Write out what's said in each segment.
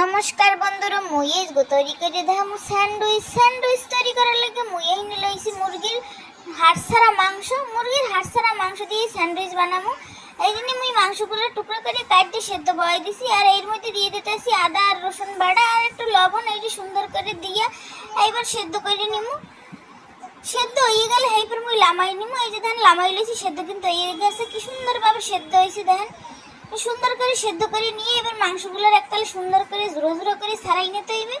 নমস্কার বন্ধুরা, মুই গো তৈরি করে দেখামু স্যান্ডউইচ। স্যান্ডউইচ তৈরি করার লাগে মুই এখানে লইছি মুরগির হাড়সারা মাংস। মুরগির হাড়সারা মাংস দিয়ে স্যান্ডউইচ বানামু। এই জন্য মুই মাংসগুলো টুকরো করে কাটতে সেদ্ধ বয় দিছি। আর এর মধ্যে দিয়ে দিতেছি আদা আর রসুন বাটা আর একটু লবণ এইটি সুন্দর করে দিয়ে এইবার সেদ্ধ করে নিমু। সেদ্ধ হয়ে গেলে এইবার মুই লামাই নিমু। এই যে দেখেন লামাই লইছি, সেদ্ধ কিন্তু হয়ে গেছে। কি সুন্দরভাবে সেদ্ধ হয়েছে দেখেন। সুন্দর করে সেদ্ধ করে নিয়ে এবার মাংসগুলোর এককালে সুন্দর করে জোড়ো জোড়ো করে সারাই নিতে হইবে।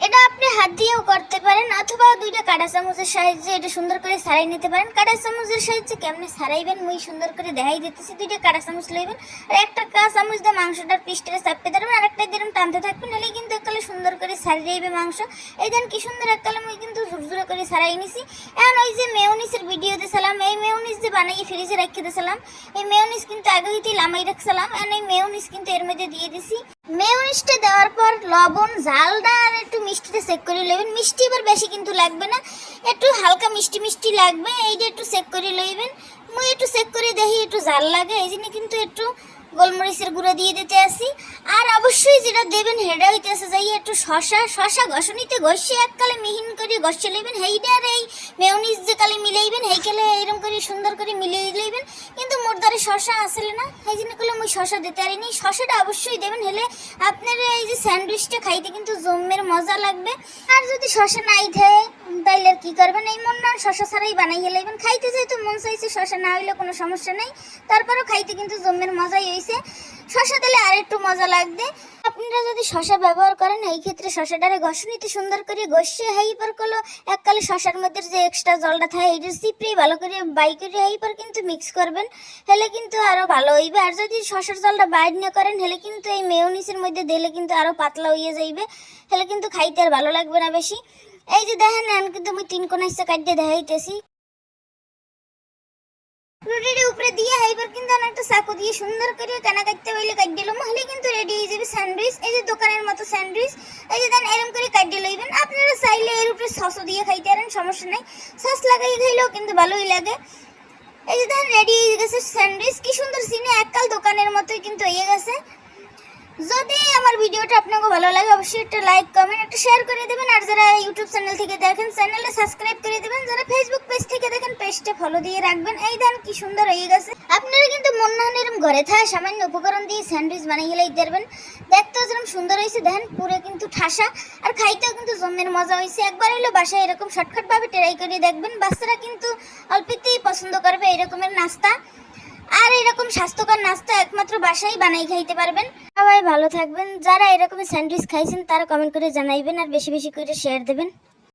এটা আপনি হাত দিয়েও করতে পারেন, অথবা দুইটা কাঁটা চামচের সাহায্যে এটা সুন্দর করে সারাই নিতে পারেন। কাঁটা চামচের সাহায্যে কেমনে সারাইবেন মুই সুন্দর করে দেখাই দিতেছি। দুইটা কাঁটা চামচ লইবেন, আর একটা কা চামচ দিয়ে মাংসটার পিসটা চাপতে ধরবেন আর একটা দিলাম টানতে থাকবেন নাহলে কিন্তু এককালে সুন্দর করে সারি যাইবে মাংস। এই দেন কি সুন্দর এককালে মুই কিন্তু জুরজুরে করে সারাই নিছি। এখন ওই যে মেয়নিসের ভিডিও দিয়েছিলাম এই মেয়নিস যে বানাই ফ্রিজে রেখে দিয়েছিলাম এই মেয়নিস কিন্তু আগে হইতেই লামাই রাখছিলাম, এখন এই মেয়নিস কিন্তু এর মধ্যে দিয়ে দিছি। মেয়নিসটা দেওয়ার পর লবণ ঝালটা আর একটু মিষ্টিটা চেক করে নেবেন মিষ্টি এবার বেশি কিন্তু লাগবে না, একটু হালকা মিষ্টি মিষ্টি লাগবে এইটা একটু চেক করে লইবেন। মুই একটু চেক করে দেখি, একটু ঝাল লাগে, এই জন্য কিন্তু একটু গোলমরিচের গুঁড়ো দিয়ে দিতে আসি। আর অবশ্যই যেটা দেবেন হেডা হইতেছে যাই একটু শশা শশা ঘষনিতে ঘষে এককালে মিহিন করে ঘষে লইবেন। হেইটা আর এই মেয়নিস যে কালে মিলাইবেন হেই কালে এরকম করে, সুন্দর করে মিলিয়ে লইবেন কিন্তু মোর দ্বারে শশা আসলে না এই জন্য করলে মুই শশা দিতে পারিনি। শশাটা অবশ্যই দেবেন, হলে আপনার এই যে স্যান্ডউইচটা খাইতে কিন্তু জমের মজা লাগবে। আর যদি শশা নাই থাকে, তাইলে আর কি করবেন? এই মন না শশা ছাড়াই বানাই লাইবেন খাইতে যেহেতু মন চাইছে শশা না হইলে কোনো সমস্যা নেই। তারপরেও খাইতে কিন্তু জমের মজাই হয়েছে শশা দিলে আর একটু মজা লাগবে। আপনারা যদি শশা ব্যবহার করেন, এই ক্ষেত্রে শশাটারে ঘষণিতে সুন্দর করে ঘষে, হাই পর করল এককালে শশার মধ্যে যে এক্সট্রা জলটা থাকে, এইটা চিপড়ে ভালো করে বাই করে এইবার কিন্তু মিক্স করবেন। হলে কিন্তু আরও ভালো হইবে। আর যদি শশার জলটা বাইর নিয়ে করেন, হেলে কিন্তু এই মেয়নিসের মধ্যে দিলে কিন্তু আরও পাতলা হয়ে যাইবে। হলে কিন্তু খাইতে আর ভালো লাগবে না বেশি। এই যে দেখেন, এখন কিন্তু আমি তিন কোনা হিসেবে কাটিয়ে দেখাইতেছি। রুটির উপরে দিয়ে হাইবার কিন্তু একটা চাকু দিয়ে সুন্দর করে কানা কাটতে পারলে কাট দিলাম হলে কিন্তু রেডি হয়ে যাবে স্যান্ডউইচ এই যে দোকানের মতো স্যান্ডউইচ এই যে দেন এরকম করে কাট দিয়ে লইবেন আপনারা চাইলে এর উপরে সসও দিয়ে খাইতে পারেন, সমস্যা নাই। সস লাগাই খাইলেও কিন্তু ভালোই লাগে। এই যে দেখেন রেডি হয়ে গেছে স্যান্ডউইচ কি সুন্দর সিনে এককাল দোকানের মতোই কিন্তু হয়ে গেছে। যদি আমার ভিডিওটা আপনাকে ভালো অবশ্যই একটা লাইক কমেন্ট একটা শেয়ার করে দেবেন। আর যারা ইউটিউব চ্যানেল থেকে দেখেন চ্যানেলটা সাবস্ক্রাইব করে দেবেন। যারা ফেসবুক পেজ থেকে দেখেন পেজটা ফলো দিয়ে রাখবেন। এই দেন, কি সুন্দর হয়ে গেছে। আপনারা কিন্তু মন না হলে এরকম ঘরে থাকা সামান্য উপকরণ দিয়ে স্যান্ডউইচ বানিয়ে গেলেই দেখবেন দেখতেও যেরকম সুন্দর হয়েছে। দেখেন পুরো কিন্তু ঠাসা। আর খাইতেও কিন্তু জমের মজা হয়েছে। একবার হলো বাসায় এরকম শর্টকাট ভাবে ট্রাই করে দেখবেন। বাচ্চারা কিন্তু অল্পতেই পছন্দ করবে এরকমের নাস্তা। আর এরকম স্বাস্থ্যকর নাস্তা একমাত্র বাসায় বানাই খাইতে পারবেন। সবাই ভালো থাকবেন। যারা এরকম স্যান্ডউইচ খাইছেন, তারা কমেন্ট করে জানাইবেন আর বেশি বেশি করে শেয়ার দেবেন।